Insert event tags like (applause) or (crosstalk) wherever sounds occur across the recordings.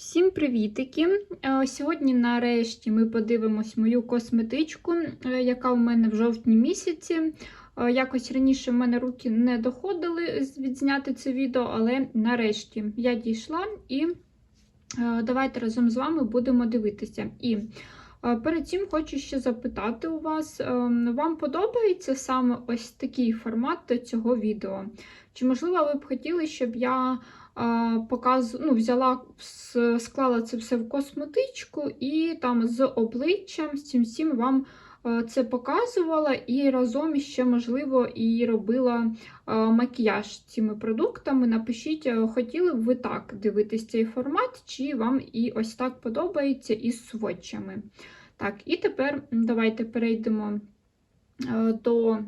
Всім привітики! Е, Сьогодні, нарешті, ми подивимось мою косметичку, е, яка у мене в жовтні місяці. Е, Якось раніше в мене руки не доходили відзняти це відео, але нарешті я дійшла і давайте разом з вами будемо дивитися. І перед цим хочу ще запитати у вас: вам подобається саме ось такий формат цього відео? Чи, можливо, ви б хотіли, щоб я показ... ну, взяла, склала це все в косметичку і там з обличчям, з цим всім вам це показувала, і разом ще, можливо, і робила макіяж цими продуктами. Напишіть, хотіли б ви так дивитись цей формат, чи вам і ось так подобається із сводчами. Так, і тепер давайте перейдемо до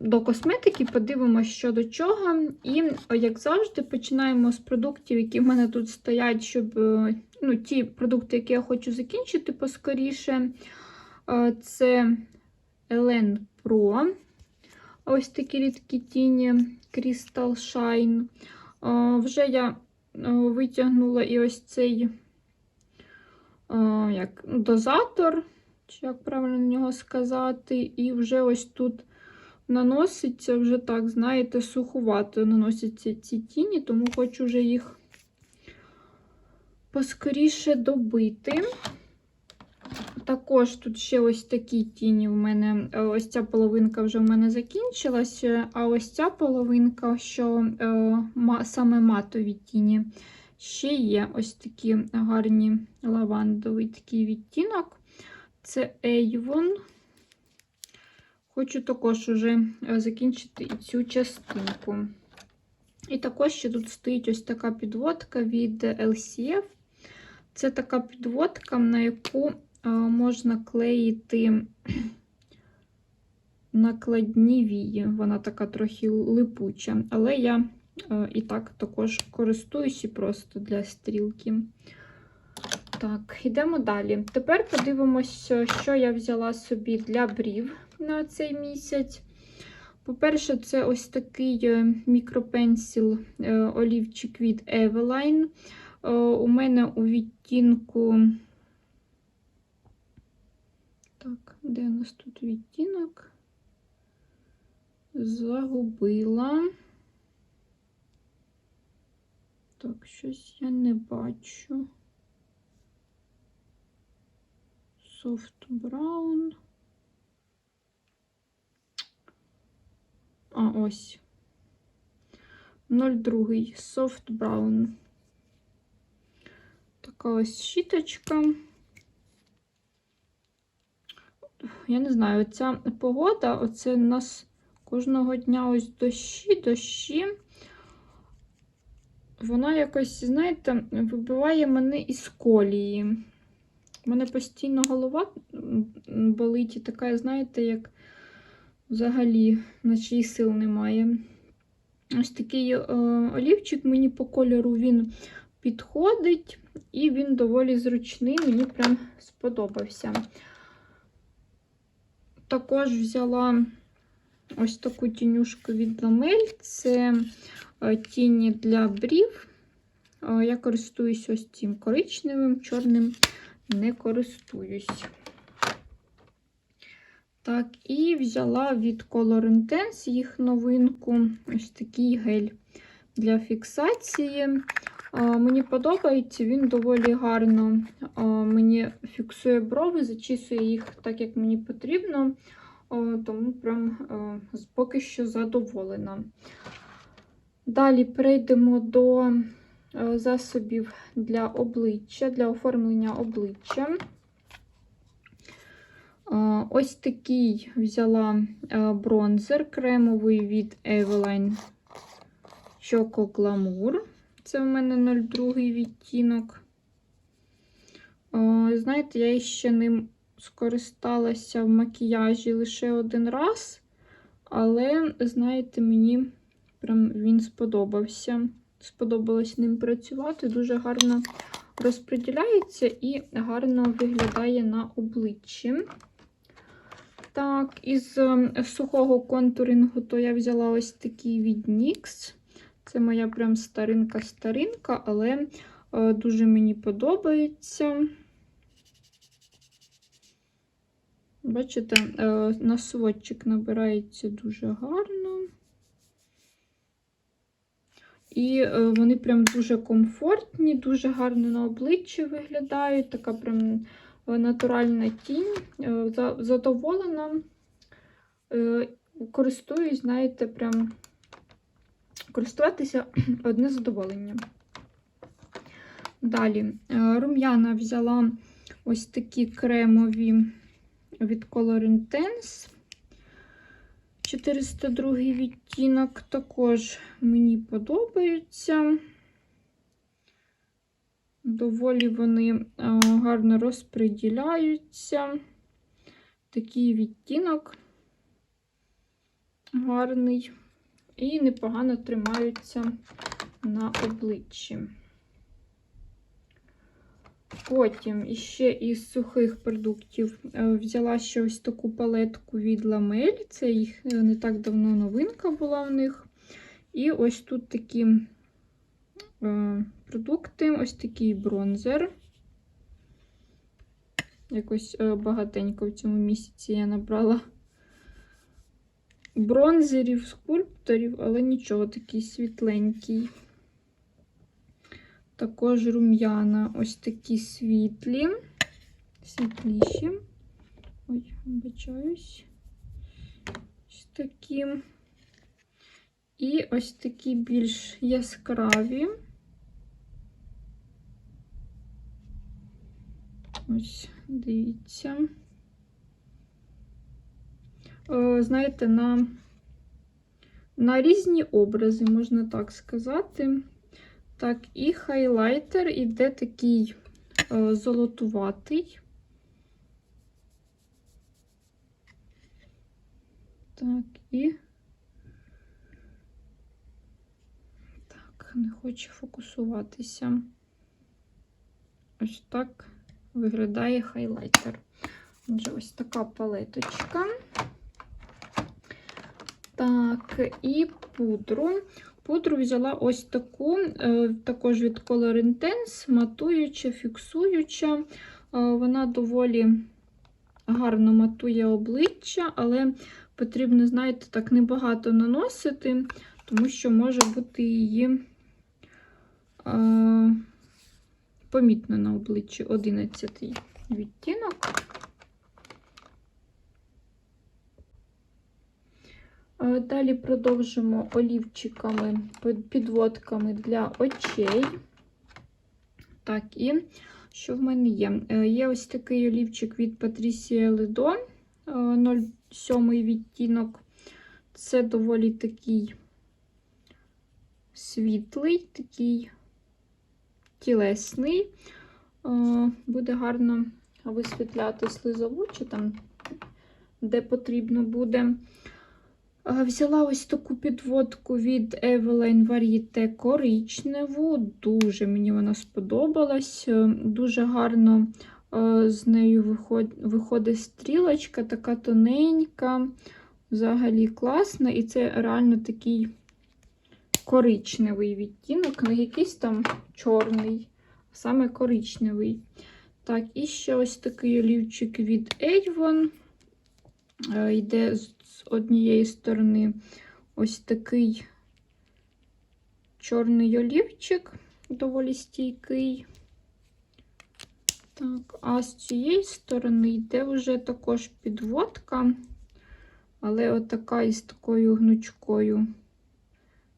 до косметики, подивимося, що до чого. І, е, як завжди, починаємо з продуктів, які в мене тут стоять, щоб е, ну, ті продукти, які я хочу закінчити поскоріше. Е, Це Elen Pro. Ось такі рідкі тіні Crystal Shine. Е, Вже я е, витягнула і ось цей е, як, дозатор, чи як правильно на нього сказати, і вже ось тут наноситься вже так, знаєте, суховато наносяться ці тіні, тому хочу вже їх поскоріше добити. Також тут ще ось такі тіні в мене. е, Ось ця половинка вже в мене закінчилася, а ось ця половинка, що е, саме матові тіні, ще є ось такі гарні лавандовий такий відтінок. Це Avon. Хочу також уже е, закінчити і цю частинку. І також ще тут стоїть ось така підводка від LCF. Це така підводка, на яку е, можна клеїти (clears throat) накладні вії. Вона така трохи липуча, але я е, і так також користуюся просто для стрілки. Так, йдемо далі. Тепер подивимося, що я взяла собі для брів на цей місяць. По-перше, це ось такий е, мікропенсіл е, олівчик від Eveline. Е, У мене у відтінку. Так, де у нас тут відтінок? Загубила. Так, щось я не бачу. Soft Brown. А, ось. 02 Soft Brown. Така ось щіточка. Я не знаю, ця погода, оце у нас кожного дня ось дощі, дощі. Вона якось, знаєте, вибиває мене із колії. У мене постійно голова болить і така, знаєте, як взагалі, наче сил немає. Ось такий е, олівчик мені по кольору він підходить, і він доволі зручний, мені прям сподобався. Також взяла ось таку тінюшку від Ламель. Це е, тіні для брів. Е, Я користуюсь ось цим коричневим, чорним не користуюсь. Так, і взяла від Color Intense їх новинку ось такий гель для фіксації. А, Мені подобається, він доволі гарно а, мені фіксує брови, зачісує їх так, як мені потрібно, А, тому прям а, поки що задоволена. Далі перейдемо до засобів для обличчя, для оформлення обличчя. Ось такий взяла е, бронзер кремовий від Eveline Choco Glamour. Це в мене 02 відтінок. Знаєте, я ще ним скористалася в макіяжі лише один раз, але, знаєте, мені прям він сподобався. Сподобалось ним працювати, дуже гарно розподіляється і гарно виглядає на обличчі. Так, із е, сухого контурингу, то я взяла ось такий від NYX. Це моя прям старинка-старинка, але Е, Дуже мені подобається. Бачите, е, на сводчик набирається дуже гарно. І е, вони прям дуже комфортні, дуже гарно на обличчі виглядають. Така прям натуральна тінь. Е, Задоволена. Е, Користуюсь, знаєте, прям користуватися (clears throat) одне задоволення. Далі, е, рум'яна взяла ось такі кремові від Color Intense. 402 відтінок також мені подобаються. Доволі вони е, гарно розподіляються. Такий відтінок гарний і непогано тримаються на обличчі. Потім іще із сухих продуктів е, взяла ще ось таку палетку від Ламель. Це їх е, не так давно новинка була в них. І ось тут такі продукти, ось такий бронзер. Якось е, багатенько в цьому місяці я набрала бронзерів, скульпторів, але нічого, такий світленький. Також рум'яна ось такі світлі, світліші. Ой, вибачаюсь. Ось такі. І ось такі більш яскраві. Ось, дивіться. Е, Знаєте, на, на різні образи, можна так сказати. Так, і хайлайтер іде такий е, золотуватий. Так, і. Так, не хоче фокусуватися. Ось так виглядає хайлайтер. Отже, ось така палеточка. Так, і пудру. Пудру взяла ось таку, е, також від Color Intense, матуюча, фіксуюча. Е, Вона доволі гарно матує обличчя, але потрібно, знаєте, так небагато наносити, тому що може бути її е, помітно на обличчі 11 відтінок. Е, Далі продовжимо олівчиками, підводками для очей. Так, і що в мене є? Е, Є ось такий олівчик від Patricia Ледо 07 відтінок. Це доволі такий світлий, такий тілесний. Е, Буде гарно висвітляти слизову, чи там, де потрібно буде. Е, Взяла ось таку підводку від Eveline Varieté коричневу. Дуже мені вона сподобалась. Е, Дуже гарно з нею виходить стрілочка, така тоненька, взагалі класна. І це реально такий коричневий відтінок, не якийсь там чорний, а саме коричневий. Так, і ще ось такий олівчик від Avon. Е, Йде з однієї сторони ось такий чорний олівчик, доволі стійкий. Так, а з цієї сторони йде вже також підводка, але отака із такою гнучкою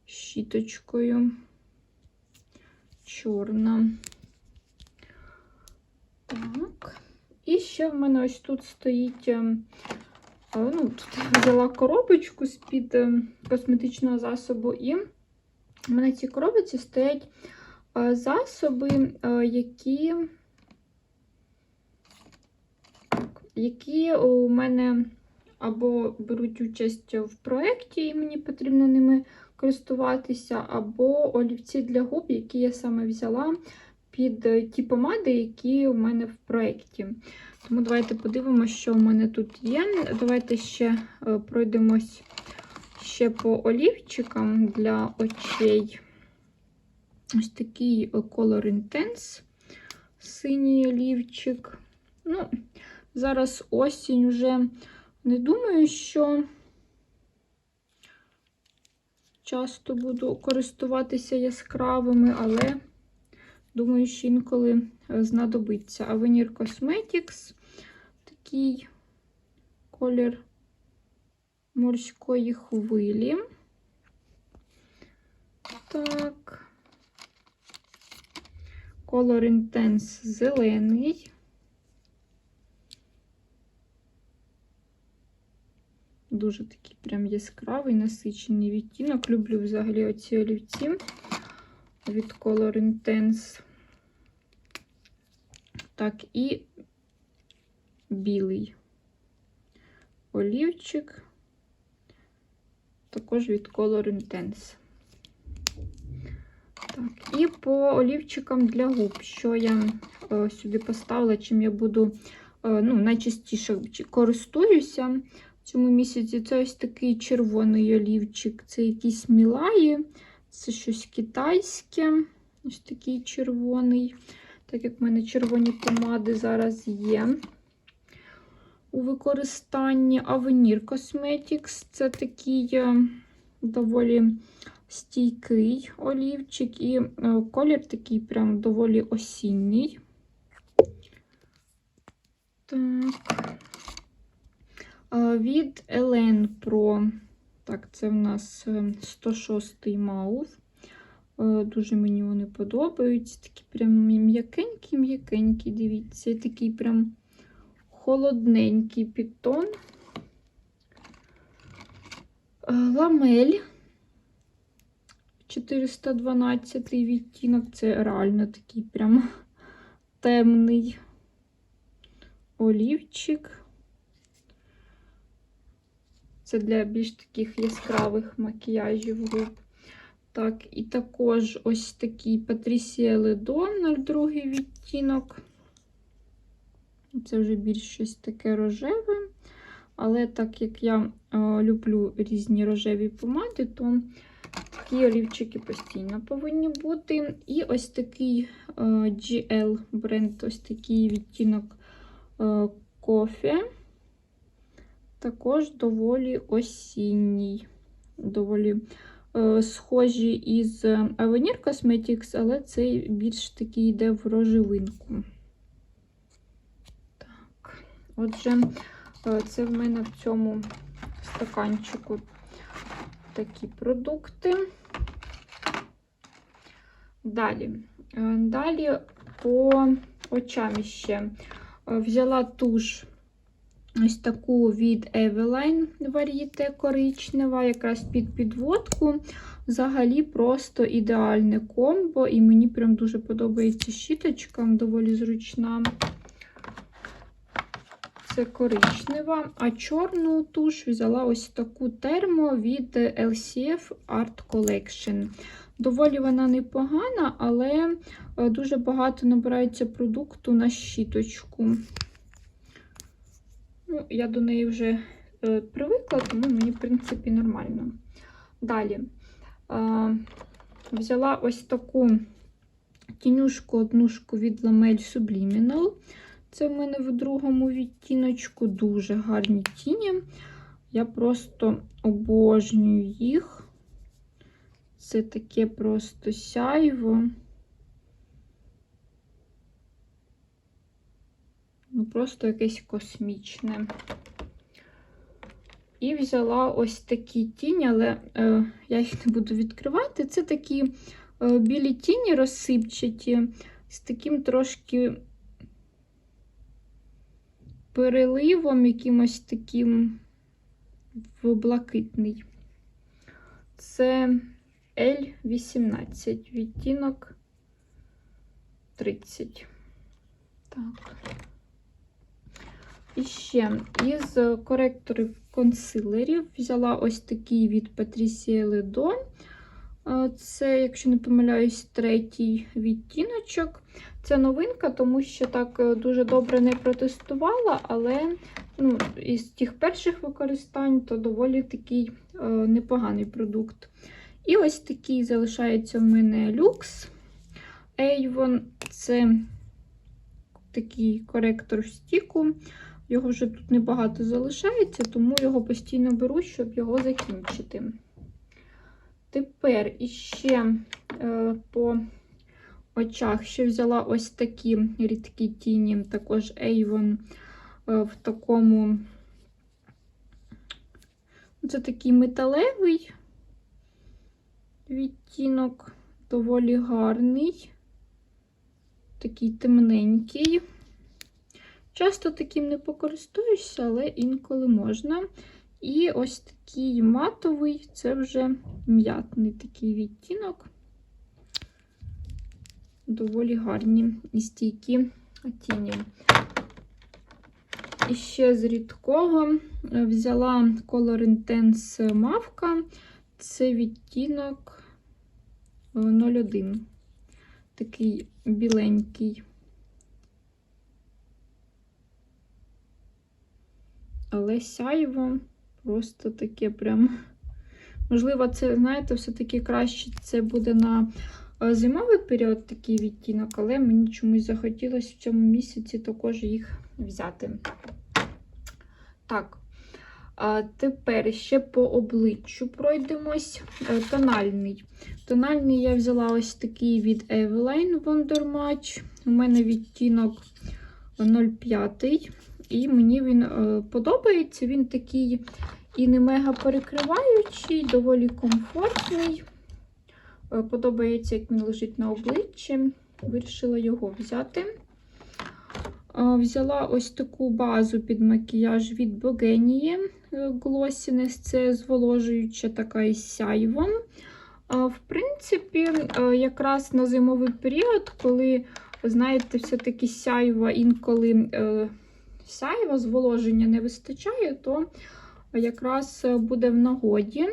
щіточкою. Чорна. Так. І ще в мене ось тут стоїть. ем, е, Ну, тут взяла коробочку з-під ем, косметичного засобу, і в мене цій коробочці стоять е, засоби, е, які, які у мене або беруть участь в проєкті, і мені потрібно ними користуватися, або олівці для губ, які я саме взяла під е, ті помади, які у мене в проєкті. Тому давайте подивимося, що у мене тут є. Давайте ще е, пройдемось ще по олівчикам для очей. ось такий е, Color Intense, синій олівчик. Ну, зараз осінь уже не думаю, що часто буду користуватися яскравими, але думаю, що інколи е, знадобиться. Avenir Cosmetics такий колір морської хвилі. Так. Color Intense зелений. Дуже такий прям яскравий, насичений відтінок. Люблю взагалі оці олівці від Color Intense. Так, і білий олівчик, також від Color Intense. Так, і по олівчикам для губ, що я е, сюди поставила, чим я буду е, ну, найчастіше користуюся цьому місяці. Це ось такий червоний олівчик. Це якийсь Мілаї, це щось китайське. Ось такий червоний. Так як в мене червоні помади зараз є у використанні Avenir Cosmetics. Це такий е, доволі стійкий олівчик, і е, колір такий прям доволі осінній. Так. Е, Від Elen Pro. Так, це в нас 106-й мауф. Дуже мені вони подобаються. Такі прям м'якенькі-м'якенькі, дивіться, такий прям холодненький підтон. Е, Ламель 412 відтінок. Це реально такий прям (laughs) темний олівчик. Це для більш таких яскравих макіяжів губ. Так, і також ось такий Patricia Ledon 02 відтінок. Це вже більш щось таке рожеве. Але так як я е, люблю різні рожеві помади, то такі олівчики постійно повинні бути. І ось такий е, GL бренд, ось такий відтінок е, кофе. Також доволі осінній, доволі е, схожі із Avenir Cosmetics, але цей більш такий йде в рожевинку. Так, отже, е, це в мене в цьому стаканчику такі продукти. Далі, Е, далі по очам ще Е, взяла туш ось таку від Eveline Varieté коричнева, якраз під підводку. Взагалі просто ідеальне комбо, і мені прям дуже подобається щіточка, доволі зручна. Це коричнева, а чорну туш взяла ось таку термо від LCF Art Collection. Доволі вона непогана, але е, дуже багато набирається продукту на щіточку. Ну, Я до неї вже е, привикла, тому мені, в принципі, нормально. Далі е, взяла ось таку тінюшку однушку від Lamel Subliminal. Це в мене в другому відтіночку дуже гарні тіні. Я просто обожнюю їх. Це таке просто сяйво. Ну, просто якесь космічне. І взяла ось такі тіні, але е, я їх не буду відкривати. Це такі е, білі тіні розсипчаті, з таким трошки переливом, якимось таким в блакитний. Це L18, відтінок 30. Так. І ще із коректорів консилерів взяла ось такий від Patricia Ledon. Це, якщо не помиляюсь, третій відтіночок. Це новинка, тому що так е, дуже добре не протестувала, але ну, із тих перших використань то доволі такий е, непоганий продукт. І ось такий залишається в мене люкс Avon. Це такий коректор стіку. Його вже тут небагато залишається, тому його постійно беру, щоб його закінчити. Тепер іще е, по очах ще взяла ось такі рідкі тіні, також Avon е, в такому. Це такий металевий відтінок, доволі гарний, такий темненький. Часто таким не покористуєшся, але інколи можна. І ось такий матовий це вже м'ятний такий відтінок. Доволі гарні і стійкі тіні. І ще з рідкого взяла Color Intense мавка. Це відтінок 01. Такий біленький. Але сяйво просто таке прям. Можливо, це, знаєте, все-таки краще це буде на зимовий період такий відтінок, але мені чомусь захотілося в цьому місяці також їх взяти. Так, а тепер ще по обличчю пройдемось. Е, Тональний. Тональний я взяла ось такий від Eveline Wonder Match. У мене відтінок 0,5. І мені він е, подобається. Він такий і не мега перекриваючий, доволі комфортний. Е, подобається, як він лежить на обличчі. Вирішила його взяти. Е, Взяла ось таку базу під макіяж від Богенії Glossiness. Це зволожуюча така із сяйвом. В принципі, якраз на зимовий період, коли, знаєте, все-таки сяйва інколи сяйва, зволоження не вистачає, то якраз буде в нагоді.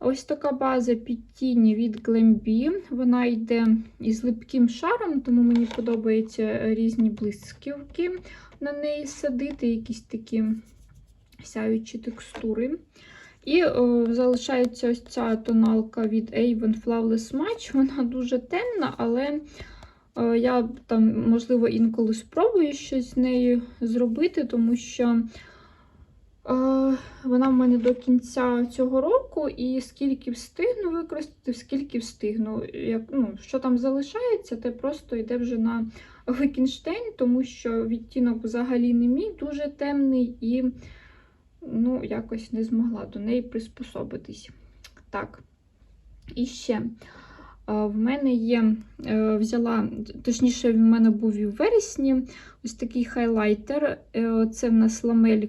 Ось така база під тіні від Glambi. Вона йде із липким шаром, тому мені подобаються різні блисківки на неї садити, якісь такі сяючі текстури. І о, залишається ось ця тоналка від Avon Flawless Match. Вона дуже темна, але я там, можливо, інколи спробую щось з нею зробити, тому що. Вона в мене до кінця цього року, і скільки встигну використати, скільки встигну. Як, ну, Що там залишається, те просто йде вже на Викінштейн, тому що відтінок взагалі не мій, дуже темний, і ну, якось не змогла до неї приспособитись. Так, і ще. В мене є, е, взяла, точніше, в мене був і в вересні ось такий хайлайтер. Е, це в нас ламель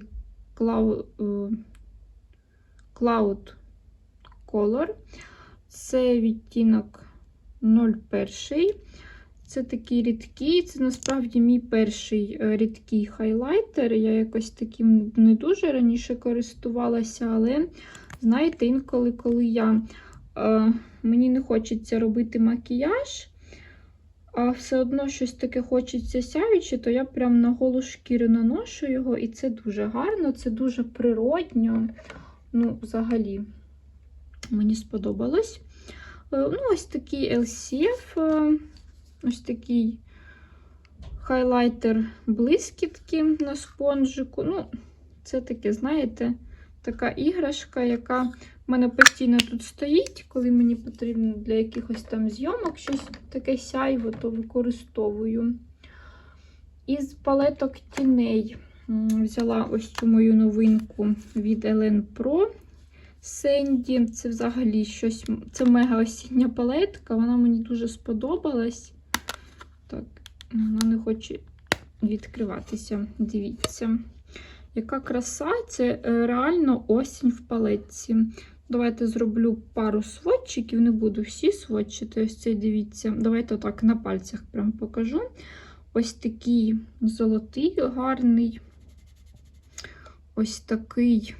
Cloud, Cloud Color. Це відтінок 01. Це такий рідкий, це насправді мій перший е, рідкий хайлайтер. Я якось таким не дуже раніше користувалася, але, знаєте, інколи, коли я, е, мені не хочеться робити макіяж, а все одно щось таке хочеться сяюче, то я прям на голу шкіру наношу його, і це дуже гарно, це дуже природньо. Ну, взагалі, мені сподобалось. Е, ну, Ось такий LCF, е, ось такий хайлайтер блискітки на спонжику. Ну, це таке, знаєте, така іграшка, яка в мене постійно тут стоїть, коли мені потрібно для якихось там зйомок щось таке сяйво, то використовую. Із палеток тіней взяла ось цю мою новинку від Elen Pro Сенді. Це взагалі щось, це мега осіння палетка, вона мені дуже сподобалась. Так, вона не хоче відкриватися. Дивіться. Яка краса, це е, реально осінь в палетці. Давайте зроблю пару сводчиків, не буду всі сводчити. Ось цей дивіться. Давайте отак на пальцях прям покажу. Ось такий золотий, гарний. Ось такий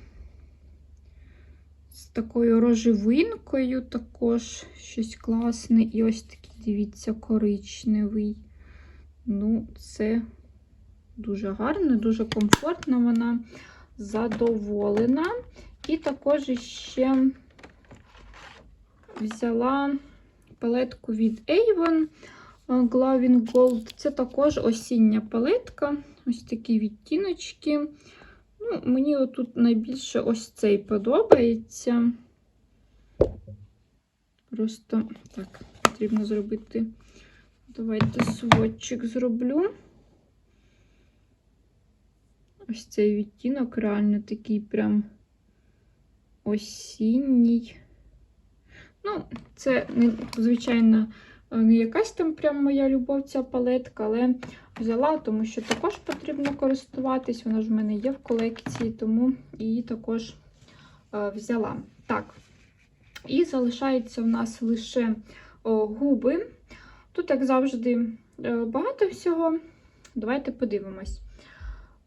з такою рожевинкою також щось класне. І ось такий, дивіться, коричневий. Ну, це дуже гарно, дуже комфортно, вона задоволена. І також ще взяла палетку від Avon. Glavin Gold. Це також осіння палетка. Ось такі відтіночки. Ну, Мені отут найбільше ось цей подобається. Просто так, потрібно зробити. Давайте сводчик зроблю. Ось цей відтінок реально такий прям осінній. Ну, це, звичайно, не якась там прям моя любов, ця палетка, але взяла, тому що також потрібно користуватись. Вона ж в мене є в колекції, тому її також е, взяла. Так. І залишається в нас лише губи. Тут, як завжди, е, багато всього. Давайте подивимось.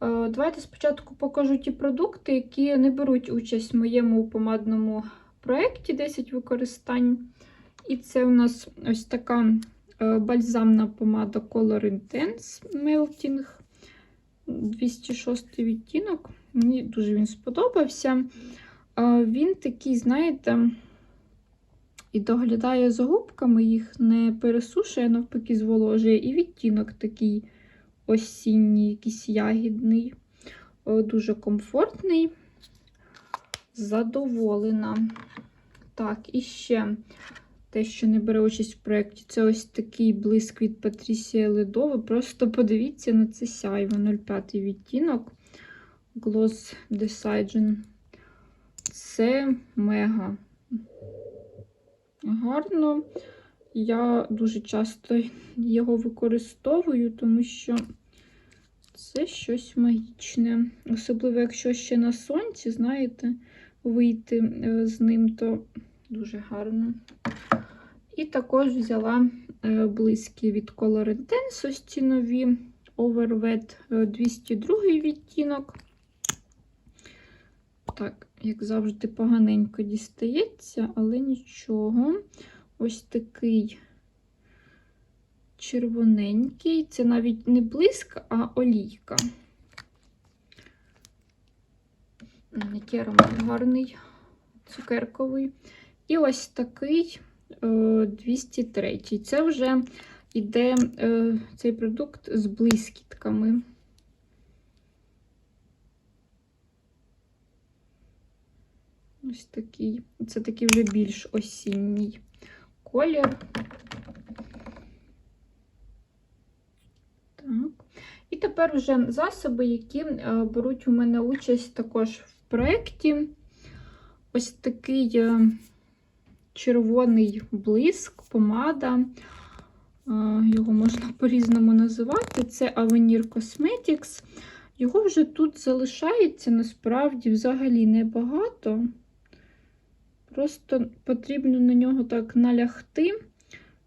Е, Давайте спочатку покажу ті продукти, які не беруть участь в моєму помадному проєкті 10 використань. І це у нас ось така е, бальзамна помада Color Intense Melting 206 відтінок. Мені дуже він сподобався. Е, Він такий, знаєте, і доглядає за губками, їх не пересушує, навпаки, зволожує. І відтінок такий осінній, якийсь ягідний, Е, дуже комфортний. Задоволена. Так, і ще те, що не бере участь в проєкті, це ось такий блиск від Патрісія Ледови. Просто подивіться на це сяйво 05 відтінок. Gloss Decision. Це мега гарно. Я дуже часто його використовую, тому що це щось магічне. Особливо, якщо ще на сонці, знаєте, вийти е, з ним, то дуже гарно. І також взяла е, близькі від Color Intense, ось ці нові Overwet е, 202 відтінок. Так, як завжди, поганенько дістається, але нічого. Ось такий червоненький. Це навіть не блиск, а олійка. Який аромат гарний, цукерковий. І ось такий е, 203. Це вже йде е, цей продукт з блискітками. Ось такий. Це такий вже більш осінній колір. Так. І тепер вже засоби, які е, беруть у мене участь також в проєкті. Ось такий е, червоний блиск, помада. Е, Його можна по-різному називати. Це Avenir Cosmetics. Його вже тут залишається насправді взагалі небагато. Просто потрібно на нього так налягти,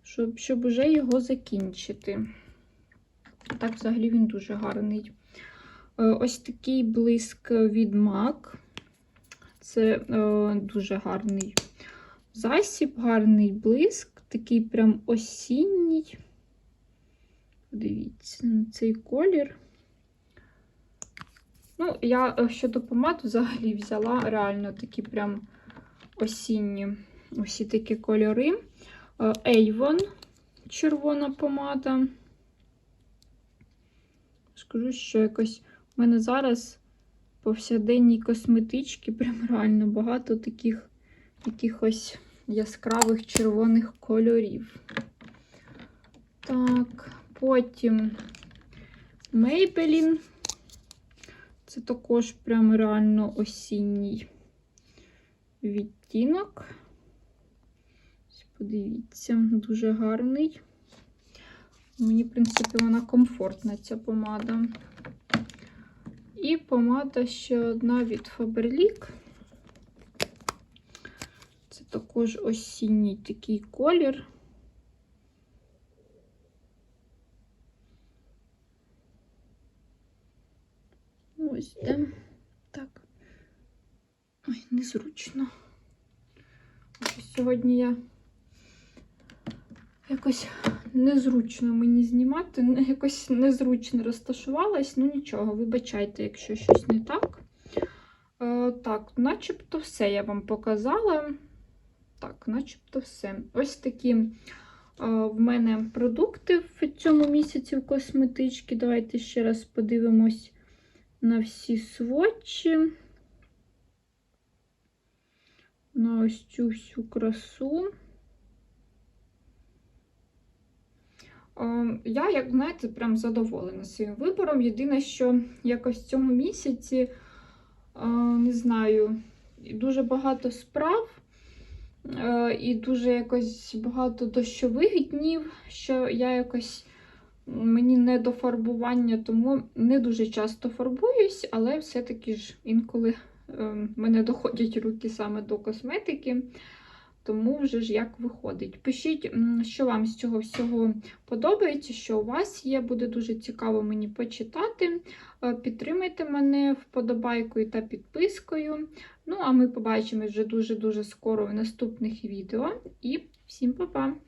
щоб щоб уже його закінчити. Так, взагалі він дуже гарний. Е, Ось такий блиск від MAC. Це е, дуже гарний засіб, гарний блиск, такий прям осінній. Подивіться на цей колір. Ну, я е, щодо помад взагалі взяла реально такі прям осінні усі такі кольори. Е, Avon червона помада. Скажу, що якось у мене зараз повсякденній косметички прям реально багато таких якихось яскравих червоних кольорів. Так, потім Maybelline. Це також прям реально осінній відтінок. Подивіться, дуже гарний. Мені, в принципі, вона комфортна, ця помада. І помада ще одна від Faberlic. Це також осінній такий колір. Ось де. Ой, незручно. Сьогодні я якось незручно мені знімати, якось незручно розташувалась. Ну нічого, вибачайте, якщо щось не так. Е, так, начебто все я вам показала. Так, начебто все. Ось такі в мене продукти в цьому місяці в косметички. Давайте ще раз подивимось на всі сводчі. На ось цю всю красу. Е, Я, як знаєте, прям задоволена своїм вибором. Єдине, що якось в цьому місяці, е, не знаю, дуже багато справ е, і дуже якось багато дощових днів, що я якось мені не до фарбування, тому не дуже часто фарбуюсь, але все-таки ж інколи е, мене доходять руки саме до косметики. Тому вже ж як виходить. Пишіть, що вам з цього всього подобається, що у вас є. Буде дуже цікаво мені почитати. Е, Підтримайте мене вподобайкою та підпискою. Ну, а ми побачимось вже дуже-дуже скоро в наступних відео. І всім па-па!